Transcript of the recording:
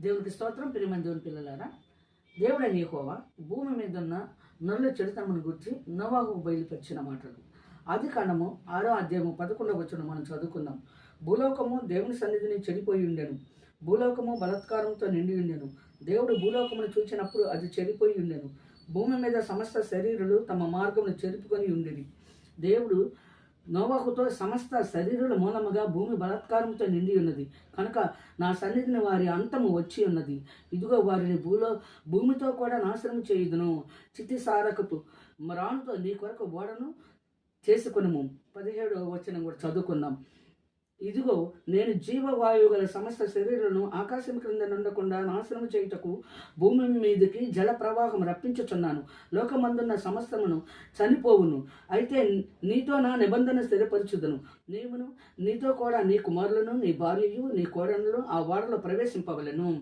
దేవునికి స్తోత్రం ప్రియమైన దేవుని పిల్లలారా. దేవుడని యెహోవా భూమి మీద ఉన్న నరుల చెడుతనమును గుర్చి నవాహు బయలుపరిచిన మాటలు. ఆది కాండము ఆరో అధ్యాయము పదకొండవ వచ్చిన మనం చదువుకుందాం. భూలోకము దేవుని సన్నిధిని చెడిపోయి ఉండెను. భూలోకము బలత్కారంతో నిండి ఉండెను. దేవుడు భూలోకమును చూచినప్పుడు అది చెడిపోయి ఉండెను. భూమి మీద సమస్త శరీరులు తమ మార్గమును చెరుపుకొని ఉండేది దేవుడు నోవాకుతో సమస్త శరీరుల మూలముగా భూమి బలాత్కారంతో నిండి ఉన్నది. కనుక నా సన్నిధిని వారి అంతము వచ్చి ఉన్నది. ఇదిగో వారిని భూలో భూమితో కూడా నాశనం చేయుదును. చితి సారకపు రానుతో నీ కొరకు ఓడను చేసుకునము. పదిహేడు వచనం కూడా చదువుకుందాం. ఇదిగో నేను జీవవాయువు గల సమస్త శరీరాలను ఆకాశం క్రింద నుండకుండా నాశనం చేయుటకు భూమి మీదకి జల ప్రవాహం రప్పించుచున్నాను. లోకమందున్న సమస్తమును చనిపోవును. అయితే నీతో నా నిబంధన స్థిరపరచుదును. నీవును నీతో కూడా నీ కుమారులను నీ భార్యయు నీ కోడలను ఆ వాడలో ప్రవేశింపవలను.